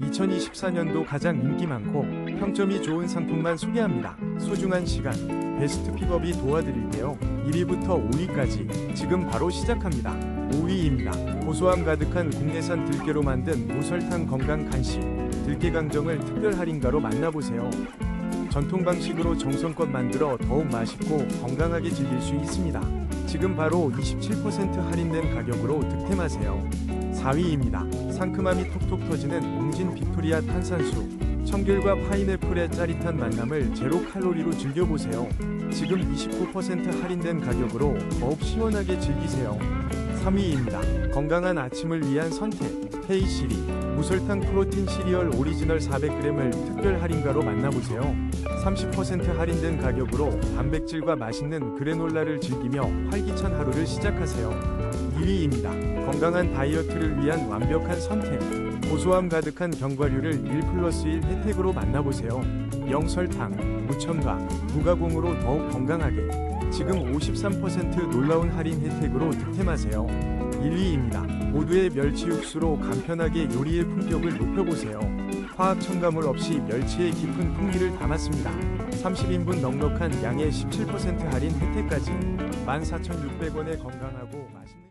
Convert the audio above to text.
2024년도 가장 인기 많고 평점이 좋은 상품만 소개합니다. 소중한 시간, 베스트 픽업이 도와드릴게요. 1위부터 5위까지 지금 바로 시작합니다. 5위입니다. 고소함 가득한 국내산 들깨로 만든 무설탕 건강 간식, 들깨 강정을 특별 할인가로 만나보세요. 전통 방식으로 정성껏 만들어 더욱 맛있고 건강하게 즐길 수 있습니다. 지금 바로 27% 할인된 가격으로 득템하세요. 4위입니다. 상큼함이 톡톡 터지는 웅진 빅토리아 탄산수. 청귤과 파인애플의 짜릿한 만남을 제로 칼로리로 즐겨보세요. 지금 29% 할인된 가격으로 더욱 시원하게 즐기세요. 3위입니다. 건강한 아침을 위한 선택. 헤이 시리. 무설탕 프로틴 시리얼 오리지널 400g을 특별 할인가로 만나보세요. 30% 할인된 가격으로 단백질과 맛있는 그래놀라를 즐기며 활기찬 하루를 시작하세요. 2위입니다. 건강한 다이어트를 위한 완벽한 선택. 고소함 가득한 견과류를 1 플러스 1 혜택으로 만나보세요. 영설탕, 무첨가, 무가공으로 더욱 건강하게. 지금 53% 놀라운 할인 혜택으로 득템하세요. 1위입니다. 모두의 멸치 육수로 간편하게 요리의 품격을 높여보세요. 화학 첨가물 없이 멸치의 깊은 풍미를 담았습니다. 30인분 넉넉한 양의 17% 할인 혜택까지 14,600원에 건강하고 맛있는